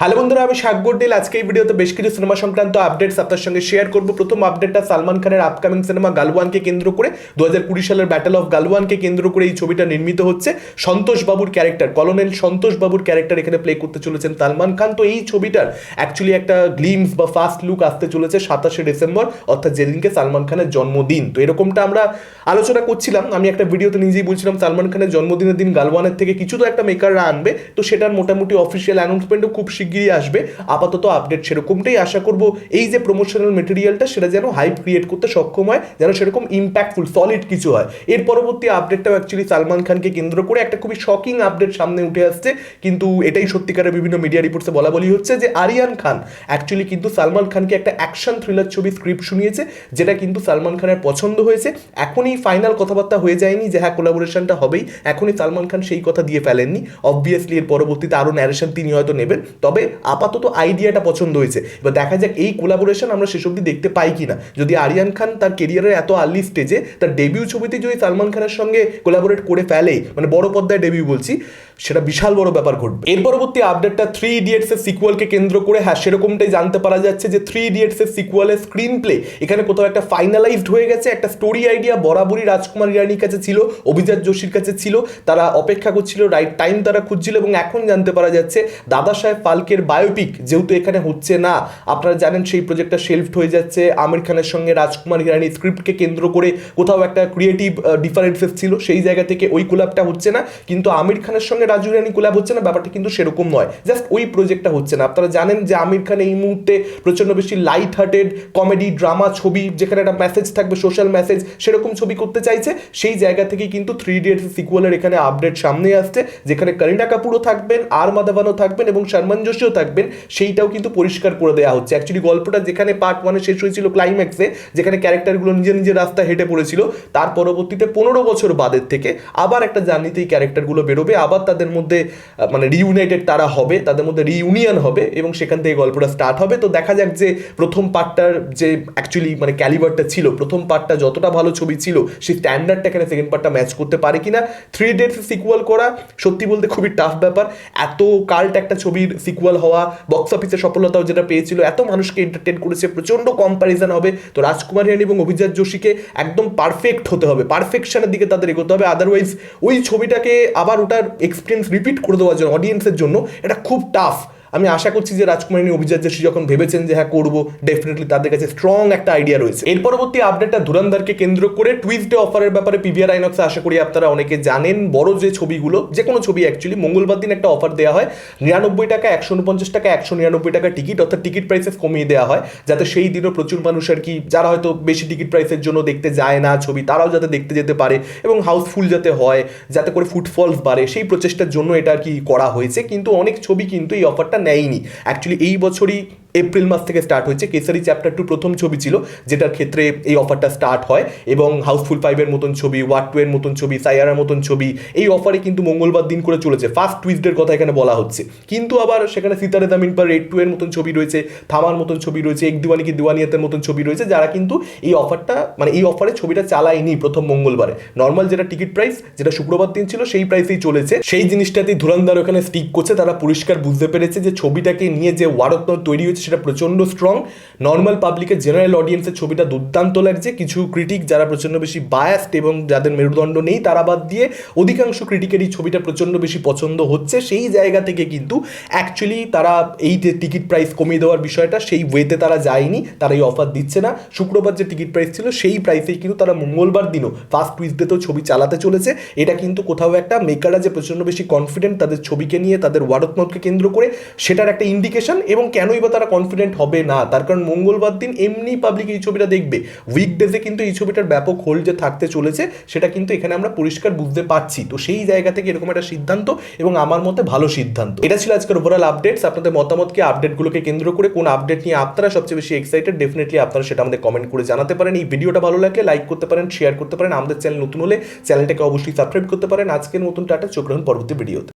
Hello বন্ধুরা, আমি শাকগর deal আজকে এই ভিডিওতে বেশ কিছু সিনেমা সংক্রান্ত আপডেটস আপনার সঙ্গে শেয়ার করব। প্রথম আপডেটটা সালমান খানের আপকামিং সিনেমা গালওয়ানকে কেন্দ্র করে। দু হাজার কুড়ি সালের ব্যাটেল অফ গালওয়ানকে কেন্দ্র করে এই ছবিটা নির্মিত হচ্ছে। সন্তোষ বাবুর ক্যারেক্টার কলোনেল সন্তোষ বাবুর ক্যারেক্টার এখানে প্লে করতে চলেছেন সালমান খান। তো এই ছবিটার অ্যাকচুয়ালি একটা গ্লিমস বা ফার্স্ট লুক আসতে চলেছে সাতাশে ডিসেম্বর, অর্থাৎ যেদিনকে সালমান খানের জন্মদিন। তো এরকমটা আমরা আলোচনা করছিলাম। আমি একটা ভিডিওতে নিজেই বলছিলাম, সালমান খানের জন্মদিনের দিন গালওয়ানের থেকে কিছু তো একটা মেকাররা আনবে। তো সেটার মোটামুটি অফিসিয়াল অ্যানাউন্সমেন্টও খুব শিগগিরই আসবে। আপাতত আপডেট সেরকমটাই আশা করব। এই যে প্রমোশনাল মেটেরিয়ালটা সেটা যেন হাইপ ক্রিয়েট করতে সক্ষম হয়, যেন সেরকম ইম্প্যাক্টফুল সলিড কিছু হয়। এর পরবর্তী আপডেটটাও অ্যাকচুয়ালি সালমান খানকে কেন্দ্র করে একটা খুবই শকিং আপডেট সামনে উঠে আসছে। কিন্তু এটাই সত্যিকারের বিভিন্ন মিডিয়া রিপোর্টসে বলা বলি হচ্ছে যে, আরিয়ান খান অ্যাকচুয়ালি কিন্তু সালমান খানকে একটা অ্যাকশন থ্রিলার ছবি স্ক্রিপ্ট শুনিয়েছে, যেটা কিন্তু সালমান খানের পছন্দ হয়েছে। এখনই ফাইনাল কথাবার্তা হয়ে যায়নি যে হ্যাঁ কোলাবোরেশনটা হবেই। এখনই সালমান খান সেই কথা দিয়ে ফেলেননি। অবভিয়াসলি এর পরবর্তীতে আরও ন্যারেশন তিনি হয়তো নেবেন। তবে আপাতত আইডিয়াটা পছন্দ হয়েছে। এবার দেখা যাক এই কোলাবোরেশন আমরা অব্দি দেখতে পাই কিনা। যদি আরিয়ান খান তার কেরিয়ারের এত আর্লি স্টেজে তার ডেবিউ ছবিতে যদি সালমান খানের সঙ্গে কোলাবোরেট করে ফেলে মানে বড় পর্দায় ডেবিউ বলছি, সেটা বিশাল বড় ব্যাপার ঘটবে। এর পরবর্তী আপডেটটা থ্রি ইডিয়েটস এর সিকুয়ালকে কেন্দ্র করে হ্যাঁ সেরকমটাই জানতে পারা যাচ্ছে যে থ্রি ইডিয়েটস এর সিকুয়ালের স্ক্রিন প্লে এখানে কোথাও একটা ফাইনালাইজড হয়ে গেছে, একটা স্টোরি আইডিয়া বরাবরই রাজকুমার ইরানির কাছে ছিল, অভিজাত যোশীর কাছে ছিল, তারা অপেক্ষা করছিল রাইট টাইম তারা খুঁজছিল, এবং এখন জানতে পারা যাচ্ছে দাদা সাহেব ফালকের বায়োপিক যেহেতু এখানে হচ্ছে না, আপনারা জানেন সেই প্রজেক্টটা শেলফড হয়ে যাচ্ছে। আমির খানের সঙ্গে রাজকুমার ইরানির স্ক্রিপ্টকে কেন্দ্র করে কোথাও একটা ক্রিয়েটিভ ডিফারেন্সেস ছিল, সেই জায়গা থেকে ওই কোলাপটা হচ্ছে না। কিন্তু আমির খানের সঙ্গে রাজু ইরানি কোলাপ হচ্ছে না, ব্যাপারটা কিন্তু সেরকম নয়। জাস্ট ওই প্রজেক্টটা হচ্ছে না। আপনারা জানেন যে আমির খান এই মুহূর্তে প্রচণ্ড বেশি লাইট হার্টেড কমেডি ড্রামা ছবি, যেখানে একটা মেসেজ থাকবে সোশ্যাল মেসেজ সেরকম ছবি করতে চাইছে। সেই জায়গা থেকে কিন্তু থ্রি ইডিয়টস সিকুয়ালের এখানে আপডেট সামনে আসছে, যেখানে করিনা কাপুরও থাকবেন, আর মাধবানও থাকবেন এবং শর্মন যোশীও থাকবেন। সেইটাও কিন্তু পরিষ্কার করে দেওয়া হচ্ছে। অ্যাকচুয়ালি গল্পটা যেখানে পার্ট ওয়ানে শেষ হয়েছিল ক্লাইম্যাক্সে যেখানে ক্যারেক্টারগুলো নিজের নিজের রাস্তা হেঁটে পড়েছিল, তার পরবর্তীতে পনেরো বছর বাদের থেকে আবার একটা জার্নিতে এই ক্যারেক্টারগুলো বেরোবে। আবার তাদের মধ্যে মানে রিউনাইটেড তারা হবে, তাদের মধ্যে রিউনিয়ন হবে এবং সেখান থেকে গল্পটা স্টার্ট হবে। তো দেখা যাক যে প্রথম পার্টটার যে অ্যাকচুয়ালি মানে ক্যালিবারটা ছিল, প্রথম পার্টটা যতটা ভালো ছবি ছিল, সেই স্ট্যান্ডার্ডটা এখানে সেকেন্ড পার্টটা ম্যাচ করতে পারে কিনা। থ্রি ডেটস সিকুয়াল করা সত্যি বলতে খুবই টাফ ব্যাপার। এত কাল্ট একটা ছবির সিকুয়াল হওয়া বক্স অফিসে সফলতাও যেটা পেয়েছিল, এত মানুষকে এন্টারটেন করেছে প্রচণ্ড কম্প্যারিজন হবে তো রাজকুমার হিরানি এবং অভিজাত যোশীকে একদম পারফেক্ট হতে হবে। পারফেকশনের দিকে তাদের এগোতে হবে। আদারওয়াইজ ওই ছবিটাকে আবার ওটার এক্সপিরিয়েন্স রিপিট করে দেওয়ার জন্য অডিয়েন্সের জন্য, এটা খুব টাফ আমি আশা করছি যে রাজকুমারিনী অভিজাত যোশী যখন ভেবেছেন যে হ্যাঁ করব ডেফিনেটলি তাদের কাছে স্ট্রং একটা আইডিয়া রয়েছে। এর পরবর্তী আপডেটটা ধুরন্ধরকে কেন্দ্র করে টুইসডে অফারের ব্যাপারে পিভিআর আইনক্সে আশা করি আপনারা অনেকে জানেন, বড় যে ছবিগুলো, যে কোনো ছবি অ্যাকচুয়ালি মঙ্গলবার দিন একটা অফার দেওয়া হয়। নিরানব্বই টাকা, একশো উনপঞ্চাশ টাকা, একশো নিরানব্বই টাকা টিকিট অর্থাৎ টিকিট প্রাইসেস কমিয়ে দেওয়া হয়, যাতে সেই দিনও প্রচুর মানুষ আর কি, যারা হয়তো বেশি টিকিট প্রাইসের জন্য দেখতে যায় না ছবি, তারাও যাতে দেখতে যেতে পারে এবং হাউসফুল যাতে হয়, যাতে করে ফুটফলস বাড়ে, সেই প্রচেষ্টার জন্য এটা আর কি করা হয়েছে। কিন্তু অনেক ছবি কিন্তু এই অফারটা নেয়নি। অ্যাকচুয়ালি এই বছরই এপ্রিল মাস থেকে স্টার্ট হয়েছে। কেসারি চ্যাপ্টার টু প্রথম ছবি ছিল, যেটার ক্ষেত্রে এই অফারটা স্টার্ট হয় এবং হাউসফুল ফাইভের মতন ছবি ওয়াট টু এর মতন ছবি সাইয়ারার মতন ছবি, এই অফারে কিন্তু মঙ্গলবার দিন করে চলেছে। ফার্স্ট টুইসডের কথা এখানে বলা হচ্ছে। কিন্তু আবার সেখানে সিতারে দামিন পর রেড টু এর মতন ছবি রয়েছে থামার মতন ছবি রয়েছে এক দিওয়ানি কি দিওয়ানিয়াতের মতন ছবি রয়েছে, যারা কিন্তু এই অফারটা মানে এই অফারে ছবিটা চালায়নি প্রথম মঙ্গলবারে। নর্মাল যেটা টিকিট প্রাইস যেটা শুক্রবার দিন ছিল, সেই প্রাইসেই চলেছে। সেই জিনিসটাতেই ধুরন্ধর ওখানে স্টিক করছে, তারা পরিষ্কার বুঝতে পেরেছে যে ছবিটাকে নিয়ে যে ওয়ারত্ন তৈরি হয়েছে সেটা প্রচণ্ড স্ট্রং নর্মাল পাবলিকের জেনারেল অডিয়েন্সের ছবিটা দুর্দান্ত লাগছে। কিছু ক্রিটিক যারা প্রচণ্ড বেশি বায়াস্ট এবং যাদের মেরুদণ্ড নেই, তারা বাদ দিয়ে অধিকাংশ ক্রিটিকের এই ছবিটা প্রচণ্ড বেশি পছন্দ হচ্ছে। সেই জায়গা থেকে কিন্তু অ্যাকচুয়ালি তারা এই যে টিকিট প্রাইস কমিয়ে দেওয়ার বিষয়টা, সেই ওয়েতে তারা যায়নি, তারা এই অফার দিচ্ছে না। শুক্রবার যে টিকিট প্রাইস ছিল, সেই প্রাইসেই কিন্তু তারা মঙ্গলবার দিনও ফার্স্ট টুইসডেতেও ছবি চালাতে চলেছে। এটা কিন্তু কোথাও একটা মেকাররা যে প্রচণ্ড বেশি কনফিডেন্ট তাদের ছবিকে নিয়ে, তাদের ওয়ারতমতকে কেন্দ্র করে, সেটার একটা ইন্ডিকেশন এবং কেনই বা তারা কনফিডেন্ট হবে না। তার কারণ মঙ্গলবার দিন এমনি পাবলিক এই ছবিটা দেখবে। উইকডেজে কিন্তু এই ছবিটার ব্যাপক হোল্ড যে থাকতে চলেছে, সেটা কিন্তু এখানে আমরা পরিষ্কার বুঝতে পারছি। তো সেই জায়গা থেকে এরকম একটা সিদ্ধান্ত এবং আমার মতে ভালো সিদ্ধান্ত। এটা ছিল আজকের ওভারঅল আপডেটস আপনাদের মতামতকে আপডেটগুলোকে কেন্দ্র করে কোন আপডেট নিয়ে আপনারা সবচেয়ে বেশি এক্সাইটেড ডেফিনেটলি আপনারা সেটা আমাদের কমেন্ট করে জানাতে পারেন। এই ভিডিওটা ভালো লাগলে লাইক করতে পারেন শেয়ার করতে পারেন। আমাদের চ্যানেল নতুন হলে চ্যানেলটাকে অবশ্যই সাবস্ক্রাইব করতে পারেন। আজকের মতন টাটা, চোখ রাখুন পরবর্তী ভিডিওতে